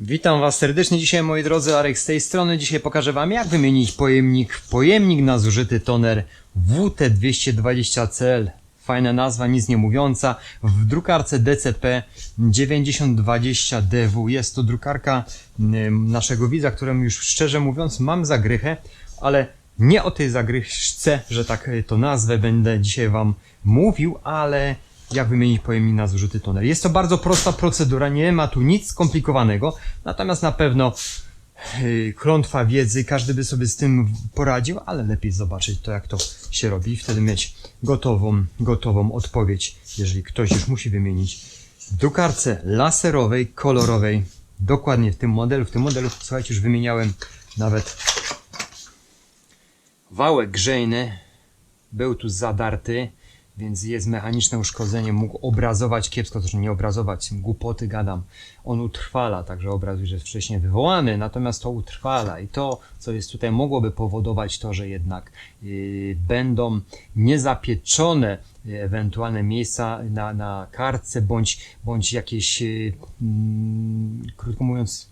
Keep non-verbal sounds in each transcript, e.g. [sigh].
Witam Was serdecznie dzisiaj moi drodzy, Arek z tej strony. Dzisiaj pokażę Wam jak wymienić pojemnik pojemnik na zużyty toner WT220CL. Fajna nazwa, nic nie mówiąca. W drukarce DCP 9020DW. Jest to drukarka naszego widza, któremu już szczerze mówiąc mam zagrychę, ale nie o tej zagrychce, że tak to nazwę będę dzisiaj Wam mówił, ale jak wymienić pojemnik na zużyty toner. Jest to bardzo prosta procedura, nie ma tu nic skomplikowanego, natomiast na pewno yy, klątwa wiedzy, każdy by sobie z tym poradził, ale lepiej zobaczyć to, jak to się robi wtedy mieć gotową, gotową odpowiedź, jeżeli ktoś już musi wymienić w drukarce laserowej, kolorowej, dokładnie w tym modelu. W tym modelu, słuchajcie, już wymieniałem nawet wałek grzejny, był tu zadarty, więc jest mechaniczne uszkodzenie, mógł obrazować kiepsko, to nie obrazować, głupoty gadam. On utrwala, także obraz już jest wcześniej wywołany, natomiast to utrwala i to, co jest tutaj, mogłoby powodować to, że jednak yy, będą niezapieczone yy, ewentualne miejsca na, na kartce, bądź, bądź jakieś, yy, mm, krótko mówiąc,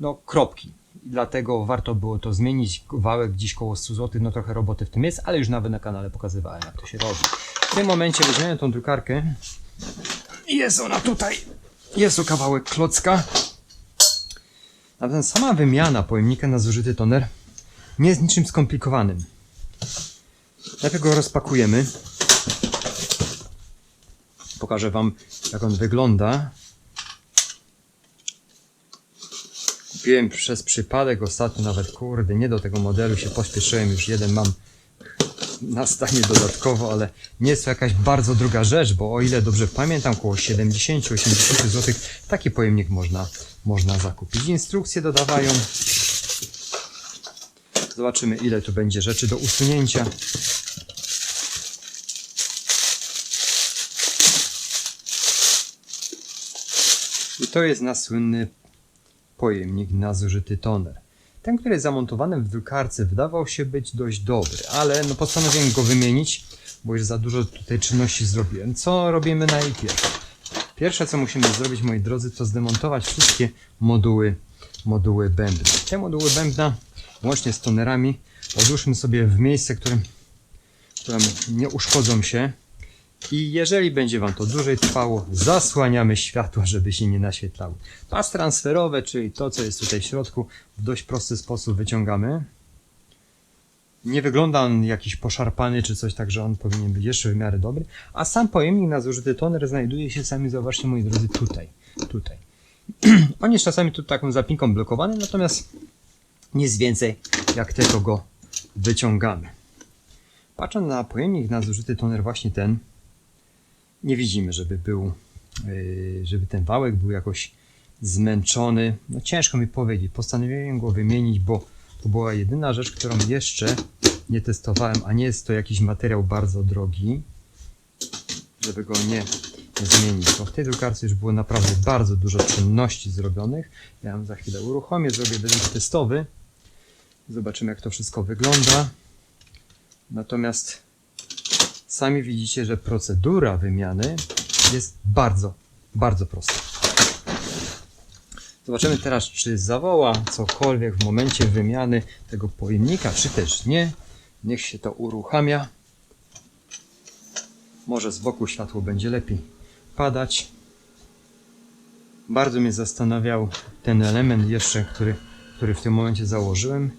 no, kropki. Dlatego warto było to zmienić. Wałek dziś koło 100 zł, no trochę roboty w tym jest, ale już nawet na kanale pokazywałem, jak to się robi. W tym momencie weźmiemy tą drukarkę. Jest ona tutaj. Jest to kawałek klocka. Natomiast sama wymiana pojemnika na zużyty toner nie jest niczym skomplikowanym. Najpierw go rozpakujemy. Pokażę Wam, jak on wygląda. Kupiłem przez przypadek ostatnio nawet, kurde, nie do tego modelu się pośpieszyłem, już jeden mam na stanie dodatkowo, ale nie jest to jakaś bardzo druga rzecz, bo o ile dobrze pamiętam, około 70-80 zł taki pojemnik można, można zakupić. Instrukcje dodawają. Zobaczymy ile tu będzie rzeczy do usunięcia. I to jest nasz słynny pojemnik na zużyty toner. Ten, który jest zamontowany w drukarce, wydawał się być dość dobry, ale no postanowiłem go wymienić, bo już za dużo tutaj czynności zrobiłem. Co robimy najpierw? Pierwsze, co musimy zrobić, moi drodzy, to zdemontować wszystkie moduły, moduły bębna. Te moduły bębna, łącznie z tonerami, odłóżmy sobie w miejsce, którym, którym nie uszkodzą się. I jeżeli będzie Wam to dłużej trwało, zasłaniamy światło, żeby się nie naświetlały. Pas transferowe, czyli to, co jest tutaj w środku, w dość prosty sposób wyciągamy. Nie wygląda on jakiś poszarpany czy coś, także on powinien być jeszcze w miarę dobry. A sam pojemnik na zużyty toner znajduje się, sami zobaczcie moi drodzy, tutaj. Tutaj. [clears throat] on jest czasami tu taką zapinką blokowany, natomiast nic więcej jak tylko go wyciągamy. Patrząc na pojemnik na zużyty toner właśnie ten, nie widzimy, żeby był, yy, żeby ten wałek był jakoś zmęczony. No ciężko mi powiedzieć. Postanowiłem go wymienić, bo to była jedyna rzecz, którą jeszcze nie testowałem, a nie jest to jakiś materiał bardzo drogi, żeby go nie zmienić. Bo w tej drukarce już było naprawdę bardzo dużo czynności zrobionych. Ja ją za chwilę uruchomię, zrobię wynik testowy. Zobaczymy, jak to wszystko wygląda. Natomiast Sami widzicie, że procedura wymiany jest bardzo, bardzo prosta. Zobaczymy teraz, czy zawoła cokolwiek w momencie wymiany tego pojemnika, czy też nie. Niech się to uruchamia. Może z boku światło będzie lepiej padać. Bardzo mnie zastanawiał ten element jeszcze, który, który w tym momencie założyłem.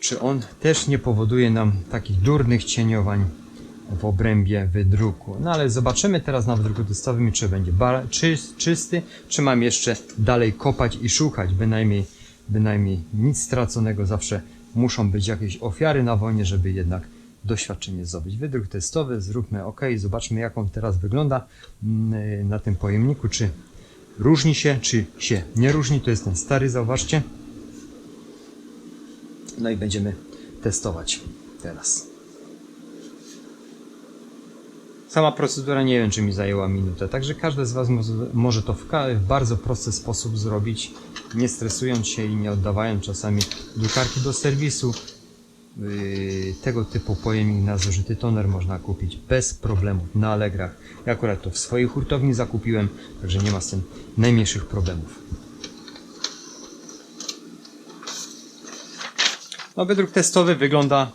Czy on też nie powoduje nam takich durnych cieniowań w obrębie wydruku. No ale zobaczymy teraz na wydruku testowym, czy będzie czysty, czy mam jeszcze dalej kopać i szukać. Bynajmniej, bynajmniej nic straconego. Zawsze muszą być jakieś ofiary na wojnie, żeby jednak doświadczenie zdobyć. Wydruk testowy, zróbmy OK, zobaczmy jak on teraz wygląda mm, na tym pojemniku, czy różni się, czy się nie różni. To jest ten stary, zauważcie. No i będziemy testować teraz. Sama procedura nie wiem, czy mi zajęła minutę, także każdy z Was może to w bardzo prosty sposób zrobić, nie stresując się i nie oddawając czasami drukarki do serwisu. Yy, tego typu pojemnik na zużyty toner można kupić bez problemów na Allegrach. Ja akurat to w swojej hurtowni zakupiłem, także nie ma z tym najmniejszych problemów. No, wydruk testowy wygląda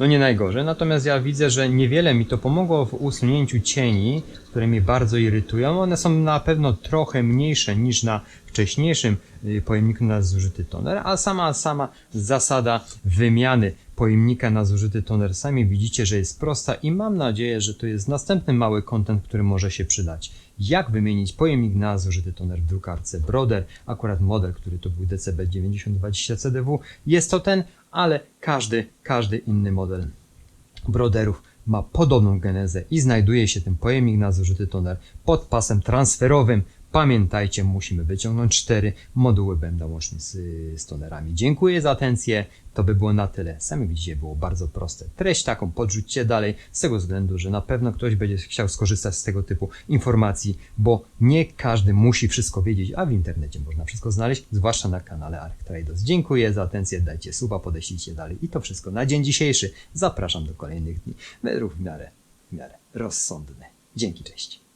no nie najgorzej, natomiast ja widzę, że niewiele mi to pomogło w usunięciu cieni, które mnie bardzo irytują. One są na pewno trochę mniejsze niż na wcześniejszym y, pojemniku na zużyty toner, a sama sama zasada wymiany pojemnika na zużyty toner sami widzicie, że jest prosta i mam nadzieję, że to jest następny mały kontent, który może się przydać. Jak wymienić pojemnik na zużyty toner w drukarce Broder, akurat model, który to był DCB 9020 CDW, jest to ten, ale każdy, każdy inny model broderów ma podobną genezę i znajduje się ten pojemnik na zużyty toner pod pasem transferowym. Pamiętajcie, musimy wyciągnąć cztery moduły będą łącznie z, z tonerami. Dziękuję za atencję. To by było na tyle. Sami widzicie, było bardzo proste. Treść taką podrzućcie dalej, z tego względu, że na pewno ktoś będzie chciał skorzystać z tego typu informacji, bo nie każdy musi wszystko wiedzieć, a w internecie można wszystko znaleźć, zwłaszcza na kanale Arc Traders. Dziękuję za atencję, dajcie suba, podeślijcie dalej. I to wszystko na dzień dzisiejszy. Zapraszam do kolejnych dni. Według w miarę, w miarę rozsądne. Dzięki, cześć.